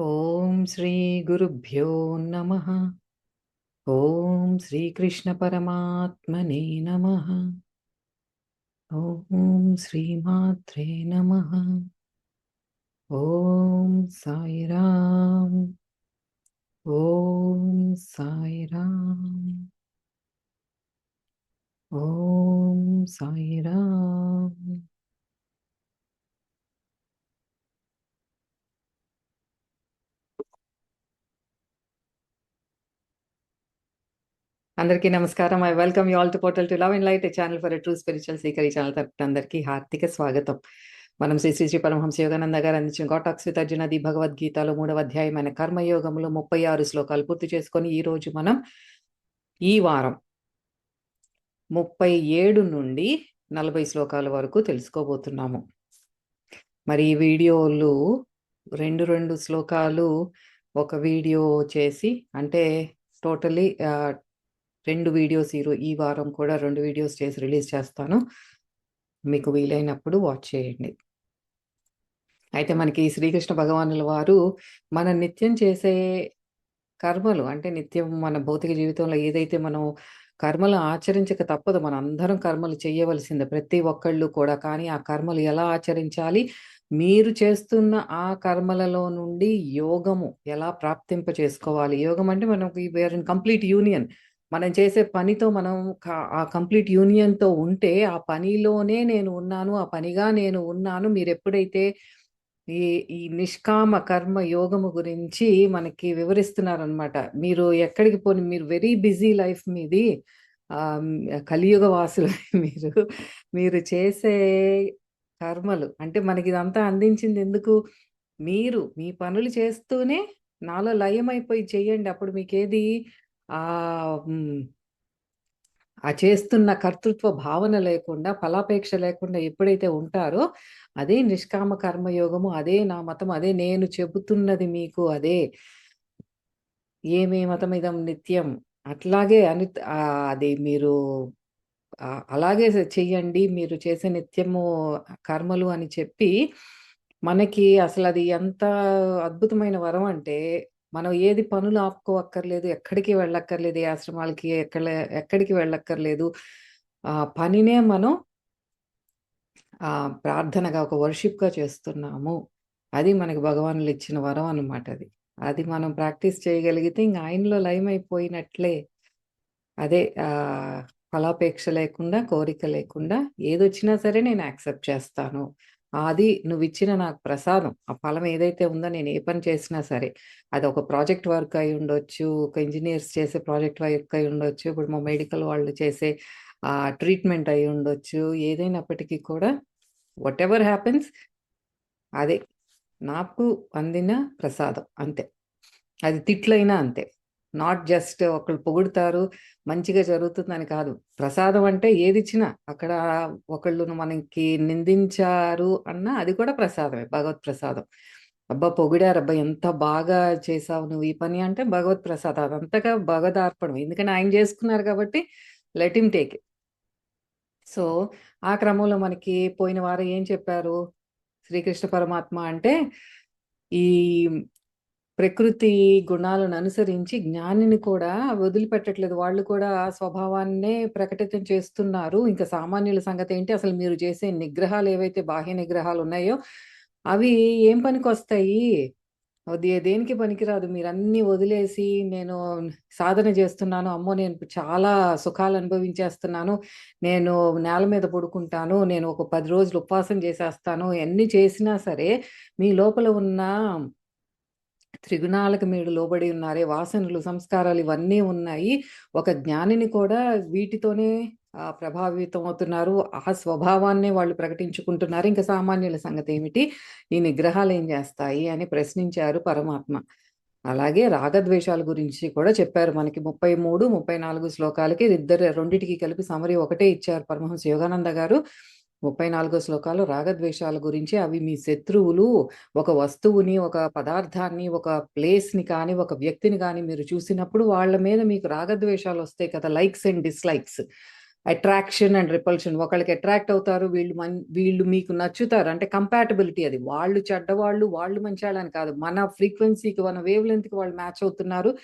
ఓం శ్రీ గురుభ్యో నమ ఓం శ్రీకృష్ణ పరమాత్మనే నమ ఓం శ్రీమాత్రే నమ ఓం సాయిరాం ఓం సాయిరాం అందరికీ నమస్కారం. I welcome you all to portal to love in light channel for true spiritual seeker. ఈ ఛానల్ తరపున అందరికీ హార్దిక స్వాగతం. మనం శ్రీ శ్రీ శ్రీ పరమహంస యోగానంద గారు అందించిన గాటాక్స్ విత్ అర్జునది భగవద్గీతలో మూడవ అధ్యాయమైన కర్మయోగంలో ముప్పై ఆరు శ్లోకాలు పూర్తి చేసుకొని ఈ రోజు మనం ఈ వారం ముప్పై ఏడు నుండి నలభై శ్లోకాల వరకు తెలుసుకోబోతున్నాము. మరి ఈ వీడియోలు రెండు రెండు శ్లోకాలు ఒక వీడియో చేసి అంటే టోటలీ రెండు వీడియోస్ ఈరో ఈ వారం కూడా రెండు వీడియోస్ చేసి రిలీజ్ చేస్తాను. మీకు వీలైనప్పుడు వాచ్ చేయండి. అయితే మనకి శ్రీకృష్ణ భగవానుల వారు మన నిత్యం చేసే కర్మలు అంటే నిత్యం మన భౌతిక జీవితంలో ఏదైతే మనం కర్మలు ఆచరించక తప్పదు మన అందరం కర్మలు చేయవలసిందే ప్రతి ఒక్కళ్ళు కూడా. కానీ ఆ కర్మలు ఎలా ఆచరించాలి? మీరు చేస్తున్న ఆ కర్మలలో నుండి యోగము ఎలా ప్రాప్తింప చేసుకోవాలి యోగం అంటే మనకి వేర్ ఇన్ కంప్లీట్ యూనియన్ మనం చేసే పనితో మనం ఆ కంప్లీట్ యూనియన్తో ఉంటే ఆ పనిలోనే నేను ఉన్నాను ఆ పనిగా నేను ఉన్నాను. మీరు ఎప్పుడైతే ఈ ఈ నిష్కామ కర్మ యోగము గురించి మనకి వివరిస్తున్నారనమాట. మీరు ఎక్కడికి పోని మీరు వెరీ బిజీ లైఫ్ మీది కలియుగ వాసులు మీరు మీరు చేసే కర్మలు. అంటే మనకి ఇదంతా అందించింది ఎందుకు మీరు మీ పనులు చేస్తూనే నాలో లయమైపోయి చేయండి. అప్పుడు మీకేది ఆ ఆ చేస్తున్న కర్తృత్వ భావన లేకుండా ఫలాపేక్ష లేకుండా ఎప్పుడైతే ఉంటారో అదే నిష్కామ కర్మయోగము అదే నా మతం అదే నేను చెబుతున్నది మీకు అదే ఏమే మతం ఇదం నిత్యం. అట్లాగే అని అది మీరు అలాగే చెయ్యండి మీరు చేసే నిత్యము కర్మలు అని చెప్పి మనకి అసలు అది ఎంత అద్భుతమైన వరం అంటే మనం ఏది పనులు ఆపుకోవక్కర్లేదు ఎక్కడికి వెళ్ళక్కర్లేదు ఏ ఆశ్రమాలకి ఎక్కడ ఎక్కడికి వెళ్ళక్కర్లేదు. ఆ పనినే మనం ఆ ప్రార్థనగా ఒక వర్షిప్గా చేస్తున్నాము. అది మనకి భగవానులు ఇచ్చిన వరం అనమాట అది. అది మనం ప్రాక్టీస్ చేయగలిగితే ఇంక ఆయనలో లయమైపోయినట్లే. అయిపోయినట్లే అదే ఆ ఫలాపేక్ష లేకుండా కోరిక లేకుండా ఏదొచ్చినా సరే నేను యాక్సెప్ట్ చేస్తాను. అది నువ్వు ఇచ్చిన నాకు ప్రసాదం. ఆ ఫలం ఏదైతే ఉందో నేను ఏ పని చేసినా సరే అది ఒక ప్రాజెక్ట్ వర్క్ అయి ఉండొచ్చు ఒక ఇంజనీర్స్ చేసే ప్రాజెక్ట్ వర్క్ అయి ఉండొచ్చు ఇప్పుడు మా మెడికల్ వాళ్ళు చేసే ఆ ట్రీట్మెంట్ అయి ఉండొచ్చు ఏదైనప్పటికీ కూడా వాట్ ఎవర్ హ్యాపెన్స్ అదే నాకు అందిన ప్రసాదం అంతే. అది తిట్లైనా అంతే. నాట్ జస్ట్ ఒకళ్ళు పొగుడుతారు మంచిగా జరుగుతుందని కాదు. ప్రసాదం అంటే ఏది ఇచ్చినా అక్కడ ఒకళ్ళును మనకి నిందించారు అన్న అది కూడా ప్రసాదమే భగవత్ ప్రసాదం. అబ్బా పొగిడారు అబ్బా ఎంత బాగా చేసావు నువ్వు ఈ పని అంటే భగవత్ ప్రసాదం. అదంతగా భగవదార్పణం ఎందుకంటే ఆయన చేసుకున్నారు కాబట్టి let him take it. So ఆ క్రమంలో మనకి పోయిన వారం ఏం చెప్పారు? శ్రీకృష్ణ పరమాత్మ అంటే ఈ ప్రకృతి గుణాలను అనుసరించి జ్ఞానిని కూడా వదిలిపెట్టట్లేదు. వాళ్ళు కూడా స్వభావాన్నే ప్రకటితం చేస్తున్నారు. ఇంకా సామాన్యుల సంగతి ఏంటి? అసలు మీరు చేసే నిగ్రహాలు ఏవైతే బాహ్య నిగ్రహాలు ఉన్నాయో అవి ఏం పనికి వస్తాయి? దేనికి పనికిరాదు? మీరు అన్ని వదిలేసి నేను సాధన చేస్తున్నాను. అమ్మో నేను చాలా సుఖాలు అనుభవించేస్తున్నాను. నేను నేల మీద పడుకుంటాను. నేను ఒక పది రోజులు ఉపవాసం చేసేస్తాను. ఎన్ని చేసినా సరే మీ లోపల ఉన్న త్రిగుణాలకు మీరు లోబడి ఉన్నారే వాసనలు సంస్కారాలు ఇవన్నీ ఉన్నాయి. ఒక జ్ఞానిని కూడా వీటితోనే ప్రభావితం అవుతున్నారు. ఆ స్వభావాన్నే వాళ్ళు ప్రకటించుకుంటున్నారు. ఇంకా సామాన్యుల సంగతి ఏమిటి? ఈ నిగ్రహాలు ఏం చేస్తాయి అని ప్రశ్నించారు పరమాత్మ. అలాగే రాగద్వేషాల గురించి కూడా చెప్పారు మనకి. ముప్పై మూడు ముప్పై నాలుగు శ్లోకాలకి ఇద్దరు రెండింటికి కలిపి సమరి ఒకటే ఇచ్చారు పరమహంస యోగానంద గారు. ముప్పై నాలుగో శ్లోకాలు రాగద్వేషాల గురించి. అవి మీ శత్రువులు ఒక వస్తువుని ఒక పదార్థాన్ని ఒక ప్లేస్ని కానీ ఒక వ్యక్తిని కానీ మీరు చూసినప్పుడు వాళ్ళ మీద మీకు రాగద్వేషాలు వస్తాయి కదా likes and dislikes. Attraction and repulsion. ఒకళ్ళకి అట్రాక్ట్ అవుతారు వీళ్ళు మన్ వీళ్ళు మీకు నచ్చుతారు. అంటే కంపాటబిలిటీ అది. వాళ్ళు చెడ్డవాళ్ళు వాళ్ళు మంచి వాళ్ళని కాదు. మన ఫ్రీక్వెన్సీకి మన వేవ్ లెంత్కి వాళ్ళు మ్యాచ్ అవుతున్నారు.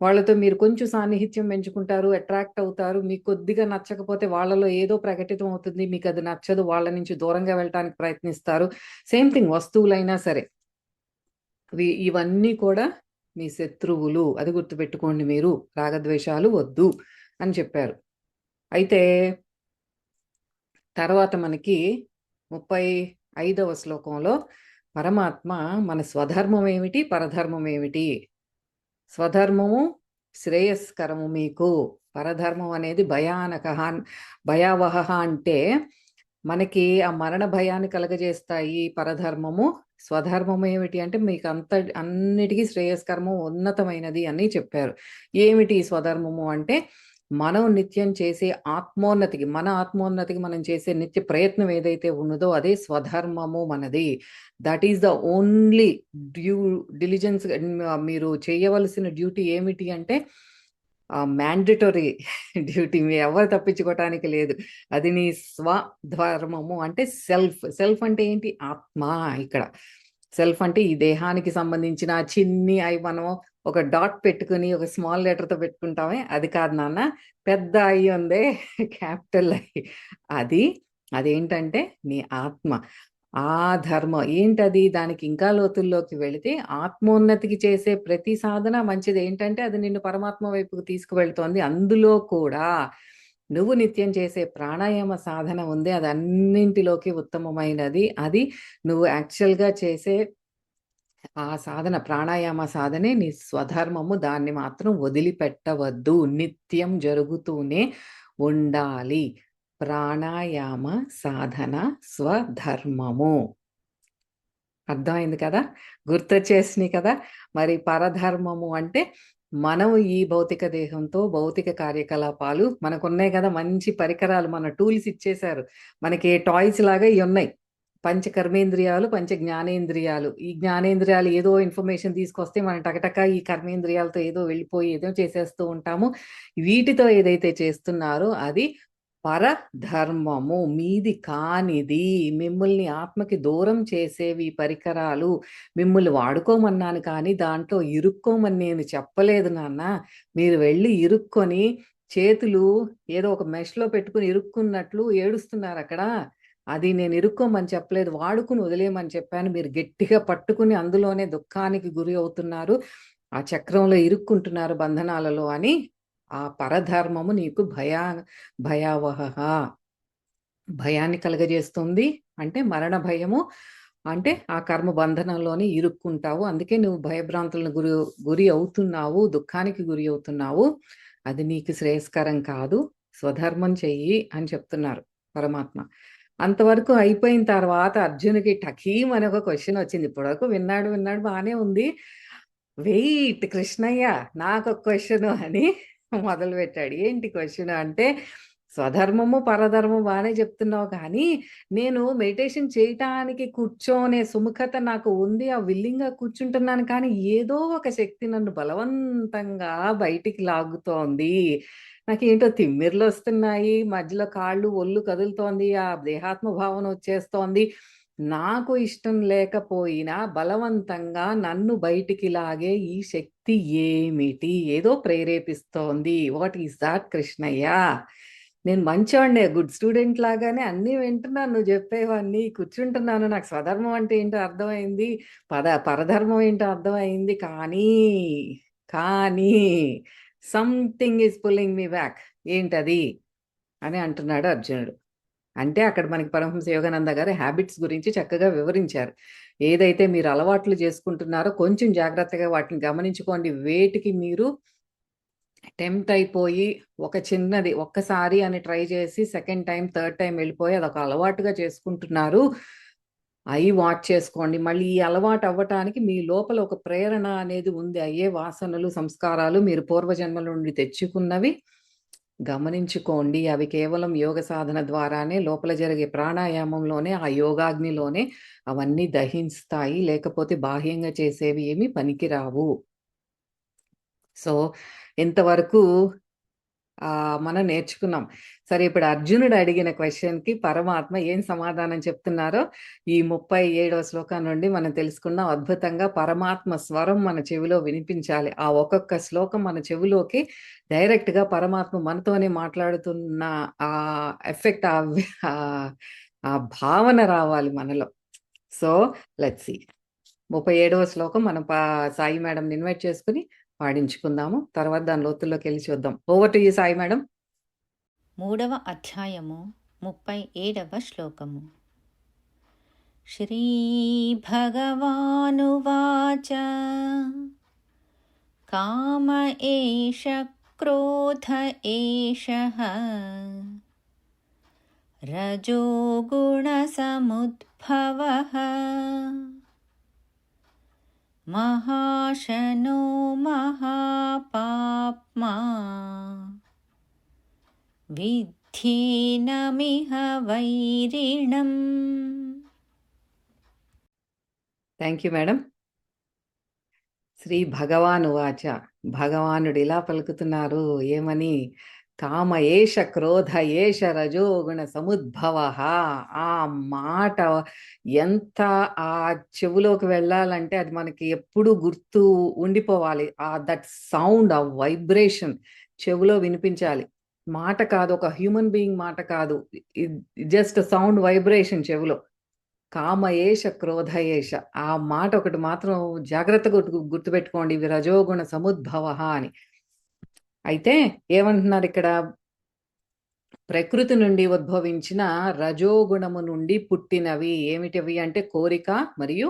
వాళ్ళతో మీరు కొంచెం సాన్నిహిత్యం పెంచుకుంటారు అట్రాక్ట్ అవుతారు. మీకు కొద్దిగా నచ్చకపోతే వాళ్ళలో ఏదో ప్రకటితం అవుతుంది. మీకు అది నచ్చదు. వాళ్ళ నుంచి దూరంగా వెళ్ళటానికి ప్రయత్నిస్తారు. సేమ్ థింగ్ వస్తువులైనా సరే. ఇవన్నీ కూడా మీ శత్రువులు. అది గుర్తుపెట్టుకోండి మీరు. రాగద్వేషాలు వద్దు అని చెప్పారు. అయితే తర్వాత మనకి ముప్పై ఐదవ శ్లోకంలో పరమాత్మ మన స్వధర్మం ఏమిటి? పరధర్మం ఏమిటి? స్వధర్మము శ్రేయస్కరము మీకు. పరధర్మం అనేది భయానక భయావహ అంటే మనకి ఆ మరణ భయాన్ని కలగజేస్తాయి పరధర్మము. స్వధర్మం ఏమిటి అంటే మీకు అంత అన్నిటికీ శ్రేయస్కరము ఉన్నతమైనది అని చెప్పారు. ఏమిటి స్వధర్మము అంటే మనం నిత్యం చేసే ఆత్మోన్నతికి మన ఆత్మోన్నతికి మనం చేసే నిత్య ప్రయత్నం ఏదైతే ఉన్నదో అదే స్వధర్మము మనది. That is the only due diligence మీరు చేయవలసిన డ్యూటీ ఏమిటి అంటే మ్యాండటరీ డ్యూటీ. మీ ఎవరు తప్పించుకోవటానికి లేదు. అది నీ స్వధర్మము అంటే సెల్ఫ్. సెల్ఫ్ అంటే ఏంటి? ఆత్మ ఇక్కడ. సెల్ఫ్ అంటే ఈ దేహానికి సంబంధించిన చిన్ని అవి మనం ఒక డాట్ పెట్టుకుని ఒక స్మాల్ లెటర్తో పెట్టుకుంటామే. అది కాదు నాన్న పెద్ద అయి ఉందే క్యాపిటల్ అయి అది అదేంటంటే నీ ఆత్మ. ఆ ధర్మం. ఏంటది? దానికి ఇంకా లోతుల్లోకి వెళితే ఆత్మోన్నతికి చేసే ప్రతి సాధన మంచిది. ఏంటంటే అది నిన్ను పరమాత్మ వైపుకు తీసుకువెళ్తోంది. అందులో కూడా నువ్వు నిత్యం చేసే ప్రాణాయామ సాధన ఉంది అది అన్నింటిలోకి ఉత్తమమైనది. అది నువ్వు యాక్చువల్గా చేసే ఆ సాధన ప్రాణాయామ సాధనే నీ స్వధర్మము. దాన్ని మాత్రం వదిలిపెట్టవద్దు. నిత్యం జరుగుతూనే ఉండాలి. ప్రాణాయామ సాధన స్వధర్మము. అర్థమైంది కదా? గుర్తొచ్చేసినాయి కదా? మరి పరధర్మము అంటే మనం ఈ భౌతిక దేహంతో భౌతిక కార్యకలాపాలు మనకున్నాయి కదా మంచి పరికరాలు మన టూల్స్ ఇచ్చేశారు. మనకి టాయ్స్ లాగా ఇవి ఉన్నాయి. పంచ కర్మేంద్రియాలు పంచ జ్ఞానేంద్రియాలు. ఈ జ్ఞానేంద్రియాలు ఏదో ఇన్ఫర్మేషన్ తీసుకొస్తే మనం టకటక ఈ కర్మేంద్రియాలతో ఏదో వెళ్ళిపోయి ఏదో చేసేస్తూ ఉంటాము. వీటితో ఏదైతే చేస్తున్నారో అది పరధర్మము మీది కానిది. మిమ్మల్ని ఆత్మకి దూరం చేసేవి పరికరాలు మిమ్మల్ని వాడుకోమన్నాను కానీ దాంట్లో ఇరుక్కోమని నేను చెప్పలేదు నాన్న. మీరు వెళ్ళి ఇరుక్కొని చేతులు ఏదో ఒక మెష్లో పెట్టుకుని ఇరుక్కున్నట్లు ఏడుస్తున్నారు అక్కడ. అది నేను ఇరుక్కోమని చెప్పలేదు. వాడుకుని వదిలేయమని చెప్పాను. మీరు గట్టిగా పట్టుకుని అందులోనే దుఃఖానికి గురి అవుతున్నారు. ఆ చక్రంలో ఇరుక్కుంటున్నారు బంధనాలలో అని ఆ పరధర్మము నీకు భయా భయావహ భయాన్ని కలగజేస్తుంది. అంటే మరణ భయము. అంటే ఆ కర్మ బంధనంలోనే ఇరుక్కుంటావు. అందుకే నువ్వు భయభ్రాంతులను గురి గురి అవుతున్నావు దుఃఖానికి గురి అవుతున్నావు. అది నీకు శ్రేయస్కరం కాదు. స్వధర్మం చెయ్యి అని చెప్తున్నారు పరమాత్మ. అంతవరకు అయిపోయిన తర్వాత అర్జునుకి టకీం అని ఒక క్వశ్చన్ వచ్చింది. ఇప్పటివరకు విన్నాడు విన్నాడు బాగానే ఉంది. వెయిట్ కృష్ణయ్య నాకు ఒక క్వశ్చన్ అని మొదలు పెట్టాడు ఏంటి క్వశ్చన్ అంటే స్వధర్మము పరధర్మం బాగానే చెప్తున్నావు కానీ నేను మెడిటేషన్ చేయటానికి కూర్చోనే సుముఖత నాకు ఉంది ఆ విల్లింగ్గా కూర్చుంటున్నాను కానీ ఏదో ఒక శక్తి నన్ను బలవంతంగా బయటికి లాగుతోంది. నాకేంటో తిమ్మిర్లు వస్తున్నాయి మధ్యలో కాళ్ళు ఒళ్ళు కదులుతోంది ఆ దేహాత్మ భావన వచ్చేస్తోంది. నాకు ఇష్టం లేకపోయినా బలవంతంగా నన్ను బయటికి లాగే ఈ శక్తి ఏమిటి? ఏదో ప్రేరేపిస్తోంది. What is that Krishnayya? నేను మంచివాడినే గుడ్ స్టూడెంట్ లాగానే అన్నీ వింటున్నాను. నువ్వు చెప్పేవన్నీ కూర్చుంటున్నాను. నాకు స్వధర్మం అంటే ఏంటో అర్థమైంది. పద పరధర్మం ఏంటో అర్థమైంది. కానీ కానీ something is pulling me back ఏంటది? అని అంటున్నాడు అర్జునుడు. అంటే అక్కడ మనకి పరమహంస యోగానంద గారు హ్యాబిట్స్ గురించి చక్కగా వివరించారు. ఏదైతే మీరు అలవాట్లు చేసుకుంటున్నారో కొంచెం జాగ్రత్తగా వాటిని గమనించుకోండి. వేటికి మీరు టెంప్ట్ అయిపోయి ఒక చిన్నది ఒక్కసారి అని ట్రై చేసి సెకండ్ టైం థర్డ్ టైం వెళ్ళిపోయి అదొక అలవాటుగా చేసుకుంటున్నారు. అవి వాచ్ చేసుకోండి. మళ్ళీ ఈ అలవాటు అవ్వటానికి మీ లోపల ఒక ప్రేరణ అనేది ఉంది. అయ్యే వాసనలు సంస్కారాలు మీరు పూర్వజన్మల నుండి తెచ్చుకున్నవి. గమనించుకోండి. అవి కేవలం యోగ సాధన ద్వారానే లోపల జరిగే ప్రాణాయామంలోనే ఆ యోగాగ్నిలోనే అవన్నీ దహిస్తాయి లేకపోతే బాహ్యంగా చేసేవి ఏమి పనికిరావు. సో ఇంతవరకు మనం నేర్చుకున్నాం. సరే ఇప్పుడు అర్జునుడు అడిగిన క్వశ్చన్కి పరమాత్మ ఏం సమాధానం చెప్తున్నారో ఈ 37వ శ్లోకం నుండి మనం తెలుసుకున్నాం. అద్భుతంగా పరమాత్మ స్వరం మన చెవిలో వినిపించాలి. ఆ ఒక్కొక్క శ్లోకం మన చెవిలోకి డైరెక్ట్‌గా పరమాత్మ మనతోనే మాట్లాడుతున్న ఆ ఎఫెక్ట్ ఆ ఆ భావన రావాలి మనలో. So, let's see. 37వ శ్లోకం మనం సాయి మేడం ఇన్వైట్ చేసుకొని పాడించుకుందాము. తర్వాత దాని లోతుల్లోకెళ్ళి చూద్దాం. Over to you Sai madam. మూడవ అధ్యాయము ముప్పై ఏడవ శ్లోకము శ్రీ భగవానువాచ కామ ఏష క్రోధ ఏష రజోగుణసముద్భవ మహాశనో మహాపాప్మా విద్ధేనమిహ వైరిణం థ్యాంక్ యూ మేడం. శ్రీ భగవానువాచ భగవానుడు ఇలా పలుకుతున్నారు ఏమని? కామ ఏష క్రోధ ఏష రజోగుణ సముద్భవ ఆ మాట ఎంత ఆ చెవులోకి వెళ్ళాలంటే అది మనకి ఎప్పుడూ గుర్తు ఉండిపోవాలి. ఆ దట్ సౌండ్ ఆ వైబ్రేషన్ చెవిలో వినిపించాలి. మాట కాదు ఒక హ్యూమన్ బీయింగ్ మాట కాదు. జస్ట్ సౌండ్ వైబ్రేషన్ చెవిలో. కామ ఏష క్రోధ ఏష ఆ మాట ఒకటి మాత్రం జాగ్రత్తగా గుర్తుపెట్టుకోండి. ఇవి రజోగుణ సముద్భవ అని. అయితే ఏమంటున్నారు ఇక్కడ? ప్రకృతి నుండి ఉద్భవించిన రజోగుణము నుండి పుట్టినవి ఏమిటివి అంటే కోరిక మరియు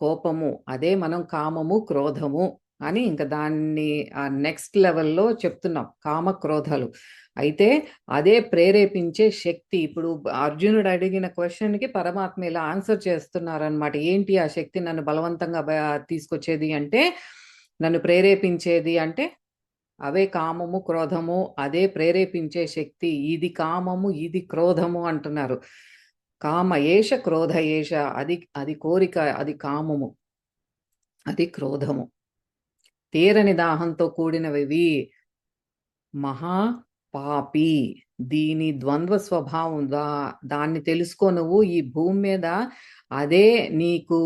కోపము. అదే మనం కామము, క్రోధము అని ఇంకా దాన్ని ఆ నెక్స్ట్ లెవెల్‌లో చెప్తున్నాం. కామ, క్రోధాలు. అయితే అదే ప్రేరేపించే శక్తి. ఇప్పుడు అర్జునుడు అడిగిన క్వశ్చన్కి పరమాత్మ ఇలా ఆన్సర్ చేస్తున్నారనమాట. ఏంటి ఆ శక్తి నన్ను బలవంతంగా తీసుకొచ్చేది అంటే, నన్ను ప్రేరేపించేది అంటే, అవే కామము, క్రోధము అదే ప్రేరేపించే శక్తి. ఇది కామము, ఇది క్రోధము అంటున్నారు. కామ ఏష క్రోధ ఏష అది అది కోరిక, అది కామము. అది క్రోధము. తీరని దాహంతో కూడినవి మహా పాపి. దీని ద్వంద్వ స్వభావం దా దాన్ని తెలుసుకో నువ్వు ఈ భూమి మీద అదే నీకు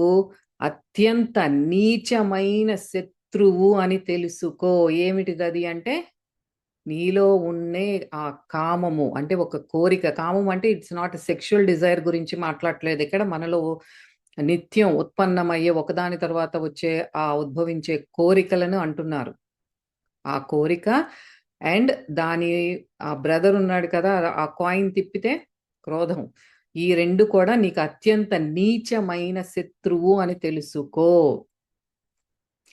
అత్యంత నీచమైన శక్తి శత్రువు అని తెలుసుకో. ఏమిటిది అంటే, నీలో ఉండే ఆ కామము అంటే ఒక కోరిక. కామం అంటే ఇట్స్ నాట్ సెక్షువల్ డిజైర్ గురించి మాట్లాడట్లేదు ఇక్కడ. మనలో నిత్యం ఉత్పన్నమయ్యే ఒకదాని తర్వాత వచ్చే ఆ ఉద్భవించే కోరికలను అంటున్నారు. ఆ కోరిక అండ్ దాని ఆ బ్రదర్ ఉన్నాడు కదా! ఆ కాయిన్ తిప్పితే క్రోధం. ఈ రెండు కూడా నీకు అత్యంత నీచమైన శత్రువు అని తెలుసుకో.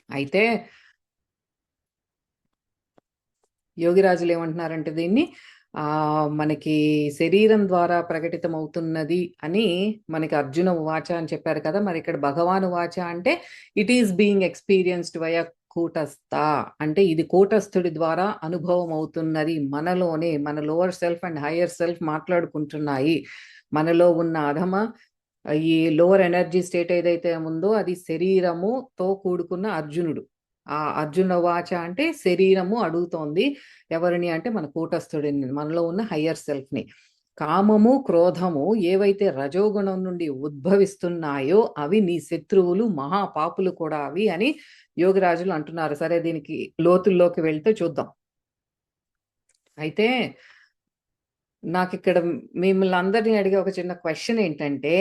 అయితే యోగిరాజులు ఏమంటున్నారంటే దీన్ని ఆ మనకి శరీరం ద్వారా ప్రకటితమవుతున్నది అని మనకి అర్జున వాచ అని చెప్పారు కదా! మరి ఇక్కడ భగవాన్ వాచ అంటే it is being experienced via కూటస్థ. అంటే ఇది కూటస్థుడి ద్వారా అనుభవం అవుతున్నది. మనలోనే మన lower self and higher self మాట్లాడుకుంటున్నాయి. మనలో ఉన్న అధమ ఈ లోవర్ ఎనర్జీ స్టేట్ ఏదైతే ఉందో అది శరీరముతో కూడుకున్న అర్జునుడు. ఆ అర్జున వాచ అంటే శరీరము అడుగుతోంది. ఎవరిని అంటే మన కూటస్థుడిని. మనలో ఉన్న హయ్యర్ సెల్ఫ్‌ని. కామము, క్రోధము ఏవైతే రజోగుణం నుండి ఉద్భవిస్తున్నాయో అవి నీ శత్రువులు, మహాపాపులు కూడా అవి అని యోగిరాజులు అంటున్నారు. సరే దీనికి లోతుల్లోకి వెళ్తే చూద్దాం. అయితే నాకు ఇక్కడ మిమ్మల్ని అందరిని అడిగే ఒక చిన్న క్వశ్చన్ ఏంటంటే,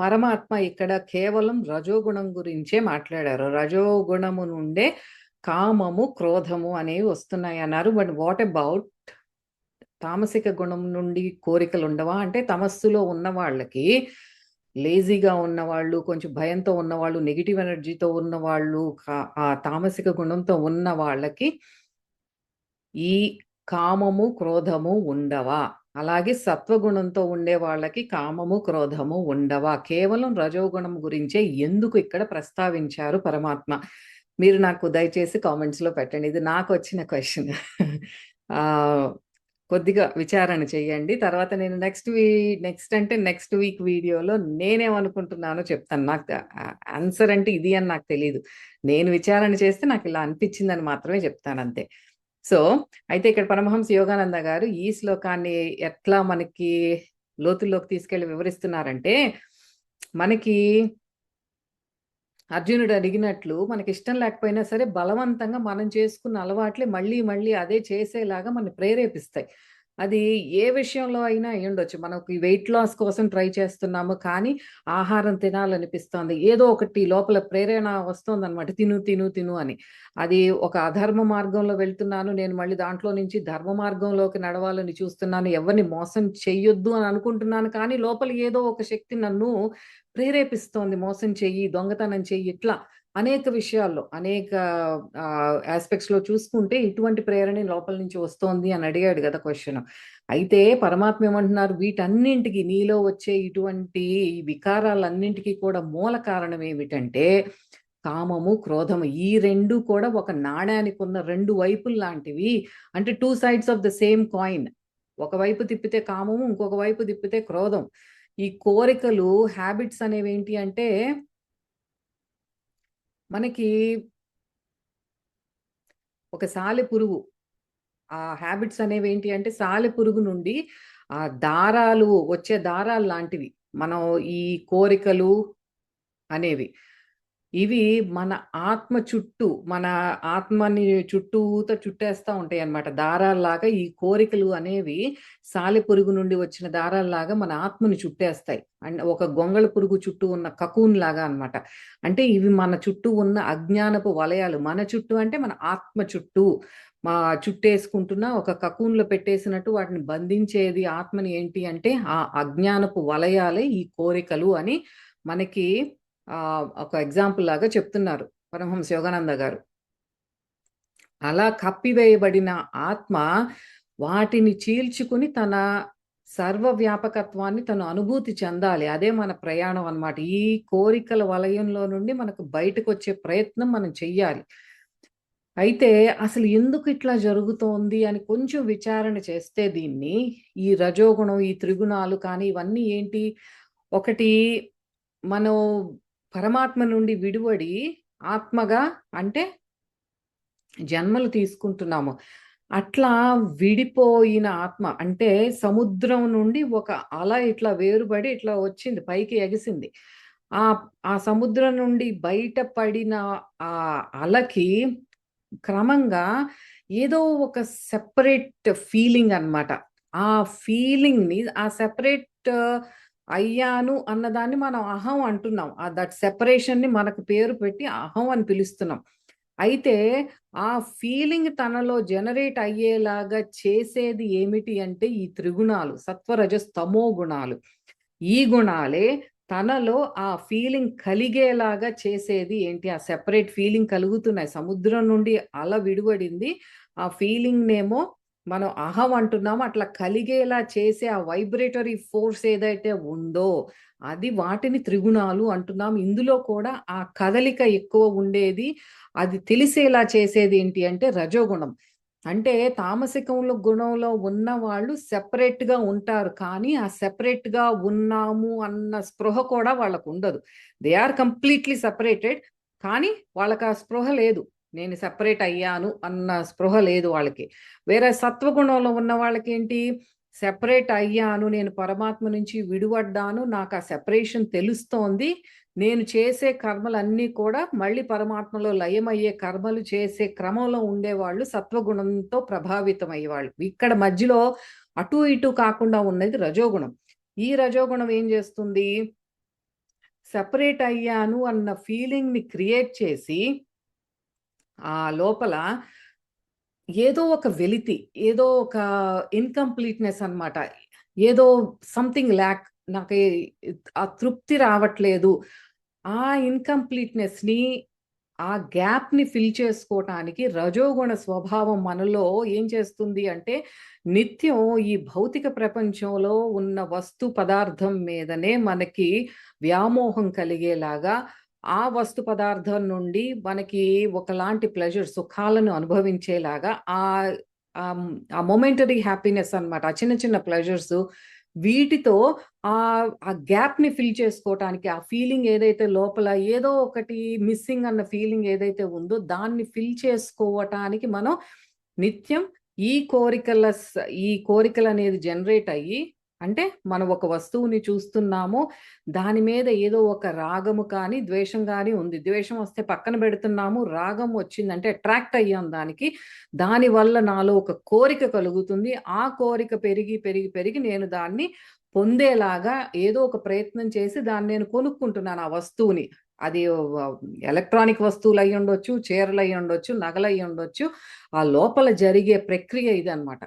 పరమాత్మ ఇక్కడ కేవలం రజోగుణం గురించే మాట్లాడారు. రజోగుణము నుండే కామము, క్రోధము అనేవి వస్తున్నాయి అన్నారు బట్ వాట్ అబౌట్ తామసిక గుణం నుండి కోరికలు ఉండవా అంటే తమస్సులో ఉన్న వాళ్ళకి లేజీగా ఉన్నవాళ్ళు, కొంచెం భయంతో ఉన్నవాళ్ళు, నెగిటివ్ ఎనర్జీతో ఉన్నవాళ్ళు, ఆ తామసిక గుణంతో ఉన్న వాళ్ళకి ఈ కామము, క్రోధము ఉండవా? అలాగే సత్వగుణంతో ఉండే వాళ్ళకి కామము, క్రోధము ఉండవా? కేవలం రజోగుణం గురించే ఎందుకు ఇక్కడ ప్రస్తావించారు పరమాత్మ? మీరు నాకు దయచేసి కామెంట్స్‌లో పెట్టండి. ఇది నాకు వచ్చిన క్వశ్చన్ కొద్దిగా విచారణ చేయండి. తర్వాత నేను నెక్స్ట్ వీ నెక్స్ట్ అంటే నెక్స్ట్ వీక్ వీడియోలో నేనేమనుకుంటున్నానో చెప్తాను. నాకు ఆన్సర్ అంటే ఇది అని నాకు తెలియదు నేను విచారణ చేస్తే నాకు ఇలా అనిపించిందని మాత్రమే చెప్తాను అంతే సో అయితే ఇక్కడ పరమహంస యోగానంద గారు ఈ శ్లోకాన్ని ఎట్లా మనకి లోతుల్లోకి తీసుకెళ్ళి వివరిస్తున్నారంటే మనకి అర్జునుడు అడిగినట్లు మనకి ఇష్టం లేకపోయినా సరే బలవంతంగా మనం చేసుకున్న అలవాట్లే మళ్ళీ మళ్ళీ అదే చేసేలాగా మనం ప్రేరేపిస్తాయి. అది ఏ విషయంలో అయినా అయ్యుండొచ్చు. మనకి వెయిట్ లాస్ కోసం ట్రై చేస్తున్నాము కానీ ఆహారం తినాలనిపిస్తోంది. ఏదో ఒకటి లోపల ప్రేరణ వస్తుంది అనమాట తిను తిను తిను అని. అది ఒక అధర్మ మార్గంలో వెళ్తున్నాను. నేను మళ్ళీ దాంట్లో నుంచి ధర్మ మార్గంలోకి నడవాలని చూస్తున్నాను. ఎవరిని మోసం చెయ్యొద్దు అని అనుకుంటున్నాను కానీ లోపల ఏదో ఒక శక్తి నన్ను ప్రేరేపిస్తోంది. మోసం చెయ్యి దొంగతనం చెయ్యి ఇట్లా. అనేక విషయాల్లో అనేక ఆస్పెక్ట్స్లో చూసుకుంటే ఇటువంటి ప్రేరణ లోపల నుంచి వస్తోంది అని అడిగాడు కదా క్వశ్చన్ అయితే పరమాత్మ ఏమంటున్నారు? వీటన్నింటికి నీలో వచ్చే ఇటువంటి వికారాలన్నింటికి కూడా మూల కారణం ఏమిటంటే కామము క్రోధము ఈ రెండు కూడా ఒక నాణ్యానికి ఉన్న రెండు వైపులు లాంటివి. అంటే two sides of the same coin ఒకవైపు తిప్పితే కామము ఇంకొక వైపు తిప్పితే క్రోధం. ఈ కోరికలు హ్యాబిట్స్ అనేవి ఏంటి అంటే మనకి ఒక సాలె పురుగు ఆ హ్యాబిట్స్ అనేవి ఏంటి అంటే సాలె పురుగు నుండి ఆ దారాలు వచ్చే దారాలు లాంటివి. మనం ఈ కోరికలు అనేవి. ఇవి మన ఆత్మ చుట్టూ మన ఆత్మని చుట్టూతో చుట్టేస్తూ ఉంటాయి అన్నమాట దారాల్లాగా ఈ కోరికలు అనేవి సాలె పురుగు నుండి వచ్చిన దారాల్లాగా మన ఆత్మని చుట్టేస్తాయి. అండ్ ఒక గొంగళ పురుగు చుట్టూ ఉన్న కకూన్ లాగా అన్నమాట. అంటే ఇవి మన చుట్టూ ఉన్న అజ్ఞానపు వలయాలు. మన చుట్టూ అంటే మన ఆత్మ చుట్టూ. మా చుట్టేసుకుంటున్న ఒక కకూన్లో పెట్టేసినట్టు వాటిని బంధించేది ఆత్మని ఏంటి అంటే ఆ అజ్ఞానపు వలయాలే ఈ కోరికలు అని మనకి ఒక ఎగ్జాంపుల్ లాగా చెప్తున్నారు పరమహంస యోగానంద గారు. అలా కప్పివేయబడిన ఆత్మ వాటిని చీల్చుకుని తన సర్వవ్యాపకత్వాన్ని తను అనుభూతి చెందాలి. అదే మన ప్రయాణం అన్నమాట. ఈ కోరికల వలయంలో నుండి మనకు బయటకు వచ్చే ప్రయత్నం మనం చెయ్యాలి. అయితే అసలు ఎందుకు ఇట్లా జరుగుతోంది అని కొంచెం విచారణ చేస్తే దీన్ని ఈ రజోగుణం ఈ త్రిగుణాలు కానీ ఇవన్నీ ఏంటి? ఒకటి మనం పరమాత్మ నుండి విడివడి ఆత్మగా అంటే జన్మలు తీసుకుంటున్నాము. అట్లా విడిపోయిన ఆత్మ అంటే సముద్రం నుండి ఒక అల ఇట్లా వేరుపడి ఇట్లా వచ్చింది పైకి ఎగిసింది. ఆ ఆ సముద్రం నుండి బయటపడిన ఆ అలకి క్రమంగా ఏదో ఒక సెపరేట్ ఫీలింగ్ అన్నమాట. ఆ ఫీలింగ్ని ఆ సెపరేట్ అయ్యాను అన్నదాన్ని మనం అహం అంటున్నాం. ఆ దట్ సెపరేషన్ని మనకు పేరు పెట్టి అహం అని పిలుస్తున్నాం. అయితే ఆ ఫీలింగ్ తనలో జనరేట్ అయ్యేలాగా చేసేది ఏమిటి అంటే ఈ త్రిగుణాలు సత్వరజస్ తమో గుణాలు. ఈ గుణాలే తనలో ఆ ఫీలింగ్ కలిగేలాగా చేసేది ఏంటి? ఆ సెపరేట్ ఫీలింగ్ కలుగుతున్నాయి. సముద్రం నుండి అల విడివడింది ఆ ఫీలింగ్ నేమో మనం అహం అంటున్నాము అట్లా కలిగేలా చేసే ఆ వైబ్రేటరీ ఫోర్స్ ఏదైతే ఉందో అది వాటిని త్రిగుణాలు అంటున్నాం. ఇందులో కూడా ఆ కదలిక ఎక్కువ ఉండేది అది తెలిసేలా చేసేది ఏంటి అంటే రజోగుణం. అంటే తామసికంలో గుణంలో ఉన్న వాళ్ళు సెపరేట్గా ఉంటారు కానీ ఆ సెపరేట్గా ఉన్నాము అన్న స్పృహ కూడా వాళ్ళకు ఉండదు. దే ఆర్ కంప్లీట్లీ సెపరేటెడ్ కానీ వాళ్ళకి ఆ స్పృహ లేదు. నేను సెపరేట్ అయ్యాను అన్న స్పృహ లేదు వాళ్ళకి. వేరే సత్వగుణంలో ఉన్న వాళ్ళకి ఏంటి సెపరేట్ అయ్యాను నేను పరమాత్మ నుంచి విడిపడ్డాను నాకు ఆ సెపరేషన్ తెలుస్తోంది. నేను చేసే కర్మలన్నీ కూడా మళ్ళీ పరమాత్మలో లయమయ్యే కర్మలు చేసే క్రమంలో ఉండేవాళ్ళు సత్వగుణంతో ప్రభావితం అయ్యేవాళ్ళు ఇక్కడ మధ్యలో అటు ఇటు కాకుండా ఉన్నది రజోగుణం. ఈ రజోగుణం ఏం చేస్తుంది? సెపరేట్ అయ్యాను అన్న ఫీలింగ్ని క్రియేట్ చేసి ఆ లోపల ఏదో ఒక వెలితి ఏదో ఒక ఇన్కంప్లీట్నెస్ అన్నమాట. ఏదో సంథింగ్ ల్యాక్ నాకు ఆ తృప్తి రావట్లేదు. ఆ ఇన్కంప్లీట్నెస్ని ఆ గ్యాప్ని ఫిల్ చేసుకోవటానికి రజోగుణ స్వభావం మనలో ఏం చేస్తుంది అంటే నిత్యం ఈ భౌతిక ప్రపంచంలో ఉన్న వస్తు పదార్థం మీదనే మనకి వ్యామోహం కలిగేలాగా ఆ వస్తు పదార్థం నుండి మనకి ఒకలాంటి ప్లెజర్ సుఖాలను అనుభవించేలాగా ఆ ఆ మొమెంటరీ హ్యాపీనెస్ అన్నమాట ఆ చిన్న చిన్న ప్లెజర్స్ వీటితో ఆ ఆ గ్యాప్ని ఫిల్ చేసుకోవటానికి ఆ ఫీలింగ్ ఏదైతే లోపల ఏదో ఒకటి మిస్సింగ్ అన్న ఫీలింగ్ ఏదైతే ఉందో దాన్ని ఫిల్ చేసుకోవటానికి మనం నిత్యం ఈ కోరికల ఈ కోరికలు అనేది జనరేట్ అయ్యి అంటే మనం ఒక వస్తువుని చూస్తున్నాము దాని మీద ఏదో ఒక రాగము కానీ ద్వేషం కానీ ఉంది. ద్వేషం వస్తే పక్కన పెడుతున్నాము రాగం వచ్చిందంటే అట్రాక్ట్ అయ్యాం దానికి. దానివల్ల నాలో ఒక కోరిక కలుగుతుంది. ఆ కోరిక పెరిగి పెరిగి పెరిగి నేను దాన్ని పొందేలాగా ఏదో ఒక ప్రయత్నం చేసి దాన్ని నేను కొనుక్కుంటున్నాను ఆ వస్తువుని. అది ఎలక్ట్రానిక్ వస్తువులు అయి ఉండొచ్చు చీరలు అయి ఉండొచ్చు నగలు అయి ఉండొచ్చు ఆ లోపల జరిగే ప్రక్రియ ఇది అన్నమాట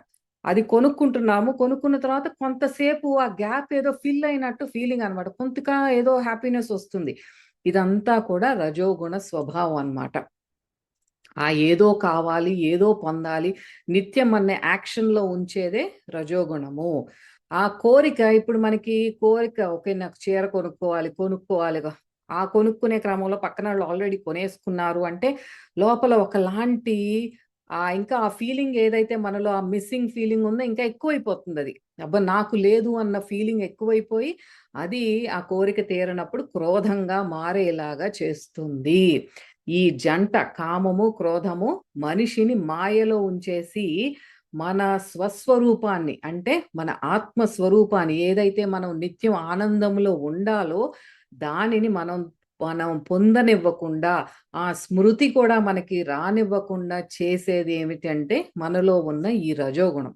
అది కొనుక్కుంటున్నాము. కొనుక్కున్న తర్వాత కొంతసేపు ఆ గ్యాప్ ఏదో ఫిల్ అయినట్టు ఫీలింగ్ అన్నమాట. కొంతగా ఏదో హ్యాపీనెస్ వస్తుంది. ఇదంతా కూడా రజోగుణ స్వభావం అన్నమాట. ఆ ఏదో కావాలి ఏదో పొందాలి నిత్యం అనే యాక్షన్లో ఉంచేదే రజోగుణము. ఆ కోరిక ఇప్పుడు మనకి కోరిక ఓకే నాకు చీర కొనుక్కోవాలి కొనుక్కోవాలి ఆ కొనుక్కునే క్రమంలో పక్కన వాళ్ళు ఆల్రెడీ కొనేసుకున్నారు అంటే లోపల ఒకలాంటి ఆ ఇంకా ఆ ఫీలింగ్ ఏదైతే మనలో ఆ మిస్సింగ్ ఫీలింగ్ ఉందో ఇంకా ఎక్కువైపోతుంది అది అబ్బా నాకు లేదు అన్న ఫీలింగ్ ఎక్కువైపోయి అది ఆ కోరిక తీరనప్పుడు క్రోధంగా మారేలాగా చేస్తుంది. ఈ జంట కామము క్రోధము మనిషిని మాయలో ఉంచేసి మన స్వస్వరూపాన్ని అంటే మన ఆత్మ స్వరూపాన్ని ఏదైతే మనం నిత్యం ఆనందంలో ఉండాలో దానిని మనం మనం పొందనివ్వకుండా ఆ స్మృతి కూడా మనకి రానివ్వకుండా చేసేది ఏమిటంటే మనలో ఉన్న ఈ రజోగుణం.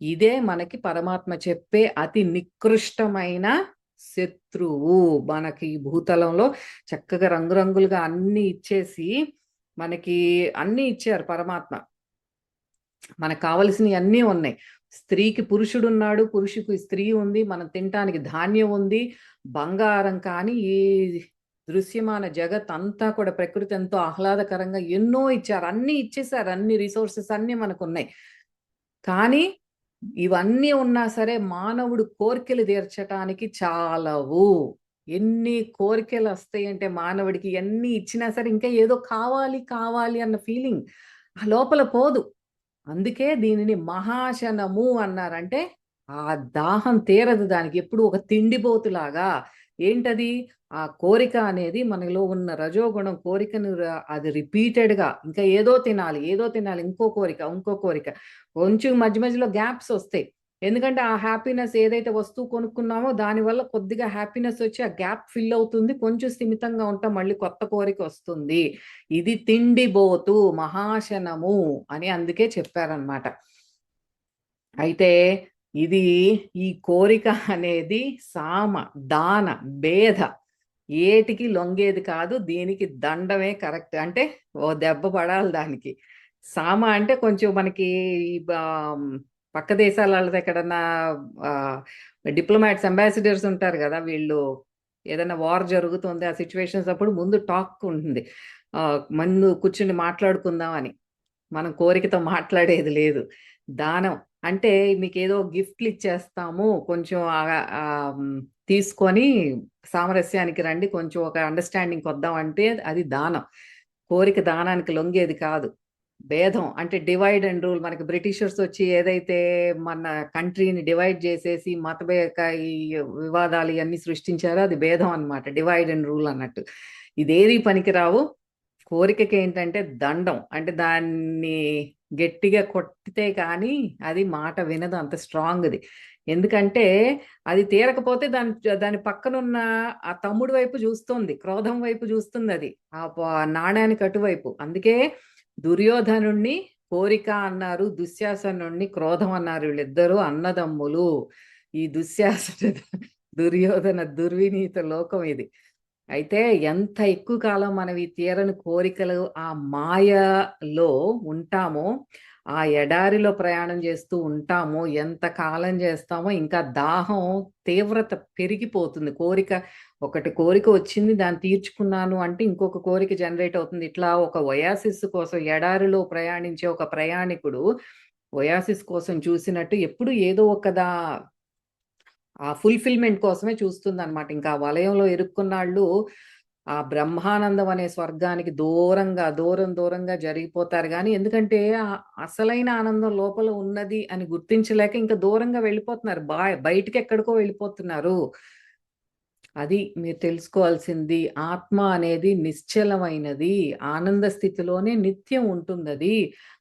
ఇదే మనకి పరమాత్మ చెప్పే అతి నికృష్టమైన శత్రువు. మనకి ఈ భూతలంలో చక్కగా రంగురంగులుగా అన్ని ఇచ్చేసి మనకి అన్ని ఇచ్చారు పరమాత్మ. మనకు కావలసినవి అన్నీ ఉన్నాయి. స్త్రీకి పురుషుడు ఉన్నాడు పురుషుకి స్త్రీ ఉంది మనం తినటానికి ధాన్యం ఉంది బంగారం కానీ ఈ దృశ్యమాన జగత్ అంతా కూడా ప్రకృతి ఎంతో ఆహ్లాదకరంగా ఎన్నో ఇచ్చారు. అన్ని ఇచ్చేసారు అన్ని రిసోర్సెస్ అన్ని మనకు ఉన్నాయి కానీ ఇవన్నీ ఉన్నా సరే మానవుడు కోరికలు తీర్చటానికి చాలవు. ఎన్ని కోరికలు వస్తాయి అంటే మానవుడికి ఎన్ని ఇచ్చినా సరే ఇంకా ఏదో కావాలి కావాలి అన్న ఫీలింగ్ ఆ లోపల పోదు. అందుకే దీనిని మహాశనము అన్నారంటే ఆ దాహం తీరదు దానికి. ఎప్పుడు ఒక తిండిపోతులాగా ఏంటది? ఆ కోరిక అనేది మనలో ఉన్న రజోగుణం కోరికను అది రిపీటెడ్గా ఇంకా ఏదో తినాలి ఏదో తినాలి ఇంకో కోరిక ఇంకో కోరిక. కొంచెం మధ్య మధ్యలో గ్యాప్స్ వస్తాయి. ఎందుకంటే ఆ హ్యాపీనెస్ ఏదైతే వస్తువు కొనుక్కున్నామో దానివల్ల కొద్దిగా హ్యాపీనెస్ వచ్చి ఆ గ్యాప్ ఫిల్ అవుతుంది కొంచెం స్థిమితంగా ఉంటాం మళ్ళీ కొత్త కోరిక వస్తుంది. ఇది తిండిబోతు మహాశనము అని అందుకే చెప్పారనమాట అయితే ఇది ఈ కోరిక అనేది సామ దాన భేద. ఏటికి లొంగేది కాదు దీనికి దండమే కరెక్ట్. అంటే ఓ దెబ్బ పడాలి దానికి. సామ అంటే కొంచెం మనకి ఈ బా- పక్క దేశాల వాళ్ళది ఎక్కడన్నా డిప్లొమాట్స్ అంబాసిడర్స్ ఉంటారు కదా వీళ్ళు. ఏదైనా వార్ జరుగుతుంది ఆ సిచ్యువేషన్స్ అప్పుడు ముందు టాక్ ఉంటుంది. ముందు కూర్చుని మాట్లాడుకుందాం అని మనం కోరికతో మాట్లాడేది లేదు. దానం. అంటే మీకు ఏదో గిఫ్ట్లు ఇచ్చేస్తాము కొంచెం తీసుకొని సామరస్యానికి రండి కొంచెం ఒక అండర్స్టాండింగ్ వద్దాం అంటే అది దానం. కోరిక దానానికి లొంగేది కాదు. భేదం. అంటే డివైడ్ అండ్ రూల్. మనకి బ్రిటిషర్స్ వచ్చి ఏదైతే మన కంట్రీని డివైడ్ చేసేసి మతభేక ఈ వివాదాలు ఇవన్నీ సృష్టించారో అది భేదం అన్నమాట. డివైడ్ అండ్ రూల్ అన్నట్టు. ఇదేది పనికిరావు. కోరికకి ఏంటంటే దండం. అంటే దాన్ని గట్టిగా కొట్టితే కానీ అది మాట వినదు అంత స్ట్రాంగ్ది. ఎందుకంటే అది తీరకపోతే దాని దాని పక్కనున్న ఆ తమ్ముడు వైపు చూస్తుంది క్రోధం వైపు చూస్తుంది అది ఆ నాణ్యానికి అటువైపు. అందుకే దుర్యోధనుణ్ణి కోరిక అన్నారు దుశ్శాసనుణ్ణి క్రోధం అన్నారు వీళ్ళిద్దరూ అన్నదమ్ములు. ఈ దుశ్శాసన దుర్యోధన దుర్వినీత లోకం ఇది. అయితే ఎంత ఎక్కువ కాలం మనం ఈ తీరని కోరికలు ఆ మాయలో ఉంటామో ఆ ఎడారిలో ప్రయాణం చేస్తూ ఉంటామో ఎంత కాలం చేస్తామో ఇంకా దాహం తీవ్రత పెరిగిపోతుంది. కోరిక ఒకటి కోరిక వచ్చింది దాన్ని తీర్చుకున్నాను అంటే ఇంకొక కోరిక జనరేట్ అవుతుంది. ఇట్లా ఒక ఒయాసిస్ కోసం ఎడారిలో ప్రయాణించే ఒక ప్రయాణికుడు ఒయాసిస్ కోసం చూసినట్టు ఎప్పుడు ఏదో ఒక దా ఆ ఫుల్ఫిల్మెంట్ కోసమే చూస్తుంది అనమాట ఇంకా వలయంలో ఇరుక్కున్నాళ్ళు ఆ బ్రహ్మానందం అనే స్వర్గానికి దూరంగా దూరం దూరంగా జరిగిపోతారు. కానీ ఎందుకంటే అసలైన ఆనందం లోపల ఉన్నది అని గుర్తించలేక ఇంకా దూరంగా వెళ్ళిపోతున్నారు. బా బయటికి ఎక్కడికో వెళ్ళిపోతున్నారు. అది మీరు తెలుసుకోవాల్సింది. ఆత్మ అనేది నిశ్చలమైనది. ఆనంద స్థితిలోనే నిత్యం ఉంటుంది అది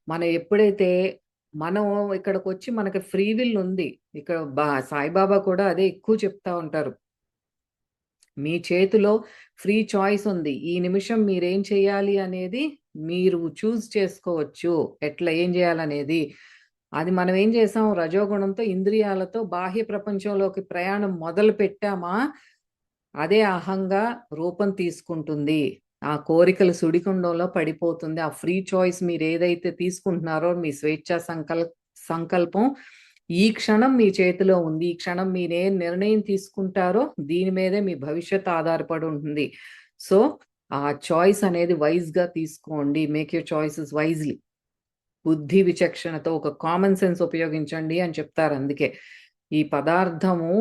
మనం ఎప్పుడైతే మనం ఇక్కడికి వచ్చి మనకి ఫ్రీ విల్ ఉంది. ఇక్కడ బా సాయిబాబా కూడా అదే ఎక్కువ చెప్తా ఉంటారు. మీ చేతిలో ఫ్రీ చాయిస్ ఉంది. ఈ నిమిషం మీరేం చేయాలి అనేది మీరు చూస్ చేసుకోవచ్చు. ఎట్లా ఏం చేయాలనేది. అది మనం ఏం చేసాం రజోగుణంతో ఇంద్రియాలతో బాహ్య ప్రపంచంలోకి ప్రయాణం మొదలు పెట్టామా, అదే అహంగా రూపం తీసుకుంటుంది. ఆ కోరికల సుడికుండంలో పడిపోతుంది. ఆ ఫ్రీ చాయిస్ ఏదైతే తీసుకుంటున్నారో మీ స్వేచ్ఛా సంకల్ సంకల్పం ఈ క్షణం మీ చేతిలో ఉంది. ఈ క్షణం మీరే నిర్ణయం తీసుకుంటారో దీని మీదే మీ భవిష్యత్తు ఆధారపడి ఉంటుంది. సో, ఆ చాయిస్ అనేది వైజ్గా తీసుకోండి. Make your choices wisely. బుద్ధి విచక్షణతో ఒక కామన్ సెన్స్ ఉపయోగించండి అని చెప్తారు అందుకే. ఈ పదార్థము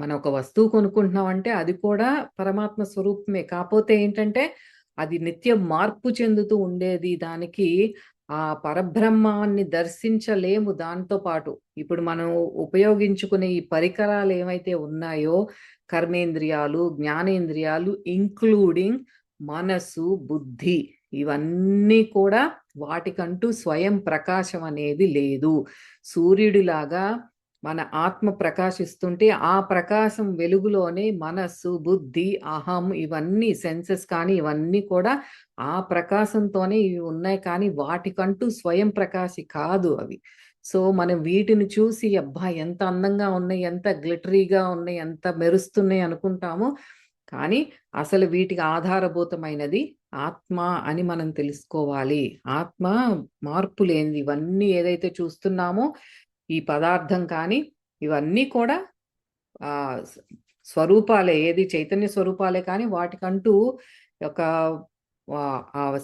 మనం ఒక వస్తువు కొనుక్కుంటున్నామంటే అది కూడా పరమాత్మ స్వరూపమే. కాకపోతే ఏంటంటే అది నిత్యం మార్పు చెందుతూ ఉండేది. దానికి ఆ పరబ్రహ్మాన్ని దర్శించలేము దాంతో పాటు. ఇప్పుడు మనం ఉపయోగించుకునే ఈ పరికరాలు ఏమైతే ఉన్నాయో కర్మేంద్రియాలు, జ్ఞానేంద్రియాలు ఇంక్లూడింగ్ మనసు, బుద్ధి ఇవన్నీ కూడా వాటికంటూ స్వయం ప్రకాశం అనేది లేదు. సూర్యుడిలాగా మన ఆత్మ ప్రకాశిస్తుంటే ఆ ప్రకాశం వెలుగులోనే మనస్సు, బుద్ధి, అహం ఇవన్నీ సెన్సెస్ కానీ ఇవన్నీ కూడా ఆ ప్రకాశంతోనే ఇవి ఉన్నాయి కానీ వాటికంటూ స్వయం ప్రకాశి కాదు అవి. సో, మనం వీటిని చూసి అబ్బా! ఎంత అందంగా ఉన్నాయి, ఎంత గ్లిటరీగా ఉన్నాయి, ఎంత మెరుస్తున్నాయి అనుకుంటాము. కానీ అసలు వీటికి ఆధారభూతమైనది ఆత్మ అని మనం తెలుసుకోవాలి. ఆత్మ మార్పు లేనిది. ఇవన్నీ ఏదైతే చూస్తున్నామో ఈ పదార్థం కానీ ఇవన్నీ కూడా స్వరూపాలే. ఏది చైతన్య స్వరూపాలే కానీ వాటికంటూ ఒక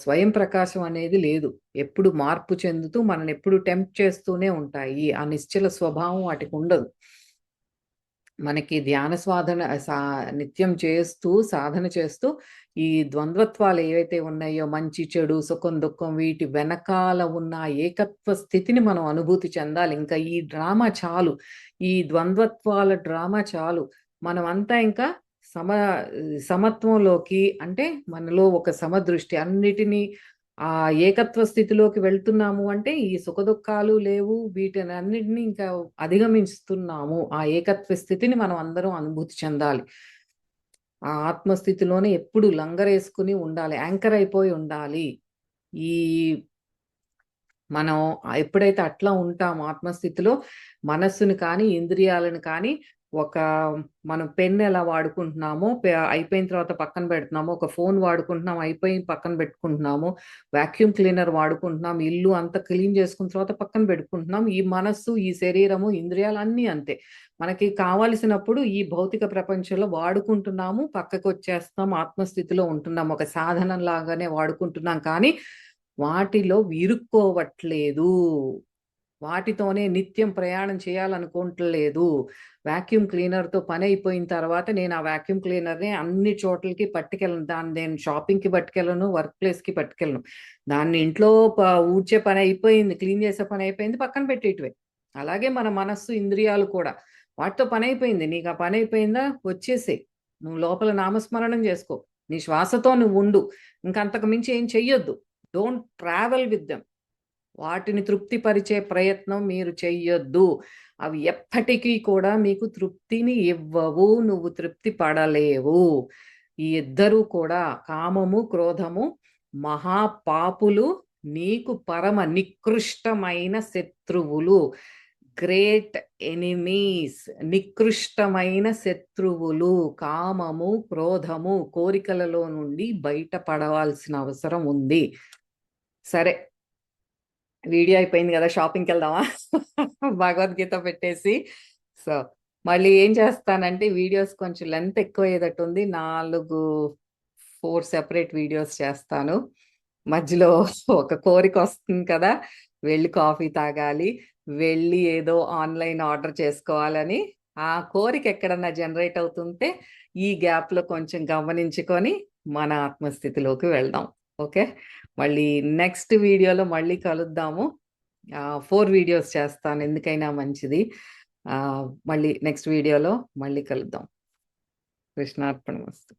స్వయం ప్రకాశం అనేది లేదు. ఎప్పుడు మార్పు చెందుతూ మనల్ని ఎప్పుడు టెంప్ట్ చేస్తూనే ఉంటాయి. ఆ నిశ్చల స్వభావం వాటికి ఉండదు మనకి ధ్యాన స్వాధన సా నిత్యం చేస్తూ, సాధన చేస్తూ ఈ ద్వంద్వత్వాలు ఏవైతే ఉన్నాయో మంచి, చెడు, సుఖం, దుఃఖం వీటి వెనకాల ఉన్న ఏకత్వ స్థితిని మనం అనుభూతి చెందాలి. ఇంకా ఈ డ్రామా చాలు. ఈ ద్వంద్వత్వాల డ్రామా చాలు. మనం అంతా ఇంకా సమ సమత్వంలోకి అంటే మనలో ఒక సమదృష్టి అన్నిటిని ఆ ఏకత్వ స్థితిలోకి వెళ్తున్నాము అంటే ఈ సుఖదుఖాలు లేవు. వీటిని అన్నిటిని ఇంకా అధిగమిస్తున్నాము. ఆ ఏకత్వ స్థితిని మనం అందరం అనుభూతి చెందాలి. ఆ ఆత్మస్థితిలోనే ఎప్పుడు లంగరేసుకొని ఉండాలి. యాంకర్ అయిపోయి ఉండాలి. ఈ మనం ఎప్పుడైతే అట్లా ఉంటామో ఆత్మస్థితిలో మనస్సుని కానీ, ఇంద్రియాలను కానీ ఒక మనం పెన్ ఎలా వాడుకుంటున్నామో అయిపోయిన తర్వాత పక్కన పెడుతున్నాము ఒక ఫోన్ వాడుకుంటున్నాం అయిపోయి పక్కన పెట్టుకుంటున్నాము. వాక్యూమ్ క్లీనర్ వాడుకుంటున్నాం. ఇల్లు అంతా క్లీన్ చేసుకున్న తర్వాత పక్కన పెట్టుకుంటున్నాం. ఈ మనస్సు, ఈ శరీరము, ఇంద్రియాలు అన్నీ అంతే. మనకి కావలసినప్పుడు ఈ భౌతిక ప్రపంచంలో వాడుకుంటున్నాము. పక్కకొచ్చేస్తాం. ఆత్మస్థితిలో ఉంటున్నాం. ఒక సాధనం లాగానే వాడుకుంటున్నాం. కానీ వాటిలో ఇరుక్కోవట్లేదు. వాటితోనే నిత్యం ప్రయాణం చేయాలనుకోవట్లేదు. వాక్యూమ్ క్లీనర్‌తో పని అయిపోయిన తర్వాత నేను ఆ వాక్యూమ్ క్లీనర్‌ని అన్ని చోట్లకి పట్టుకెళ్ళను. దాన్ని నేను షాపింగ్‌కి పట్టుకెళ్ళను. వర్క్ ప్లేస్‌కి పట్టుకెళ్ళను. దాన్ని ఇంట్లో ప ఊడ్చే పని అయిపోయింది. క్లీన్ చేసే పని అయిపోయింది. పక్కన పెట్టేటివే అలాగే మన మనస్సు, ఇంద్రియాలు కూడా. వాటితో పని అయిపోయింది నీకు ఆ పని అయిపోయిందా వచ్చేసేయి. నువ్వు లోపల నామస్మరణం చేసుకో. నీ శ్వాసతో నువ్వు ఉండు. ఇంకా అంతకు మించి ఏం చెయ్యొద్దు. Don't travel with them. వాటిని తృప్తిపరిచే ప్రయత్నం మీరు చెయ్యొద్దు. అవి ఎప్పటికీ కూడా మీకు తృప్తిని ఇవ్వవు. నువ్వు తృప్తి పడలేవు. ఈ ఇద్దరూ కూడా కామము, క్రోధము మహాపాపులు. నీకు పరమ నికృష్టమైన శత్రువులు. Great enemies. నికృష్టమైన శత్రువులు. కామము, క్రోధము, కోరికలలో నుండి బయటపడవలసిన అవసరం ఉంది. సరే. వీడియో అయిపోయింది కదా షాపింగ్కి వెళ్దామా భగవద్గీత పెట్టేసి. సో, మళ్ళీ ఏం చేస్తానంటే వీడియోస్ కొంచెం లెంత్ ఎక్కువయ్యేటట్టుంది. 4, 4 సెపరేట్ వీడియోస్ చేస్తాను. మధ్యలో ఒక కోరిక వస్తుంది కదా! వెళ్ళి కాఫీ తాగాలి. వెళ్ళి ఏదో ఆన్‌లైన్ ఆర్డర్ చేసుకోవాలని. ఆ కోరిక ఎక్కడన్నా జనరేట్ అవుతుంటే ఈ గ్యాప్‌లో కొంచెం గమనించుకొని మన ఆత్మస్థితిలోకి వెళ్దాం. ఓకే. మళ్ళీ నెక్స్ట్ వీడియోలో మళ్ళీ కలుద్దాము. ఫోర్ వీడియోస్ చేస్తాను. ఎందుకైనా మంచిది. మళ్ళీ నెక్స్ట్ వీడియోలో మళ్ళీ కలుద్దాం. కృష్ణార్పణమస్తు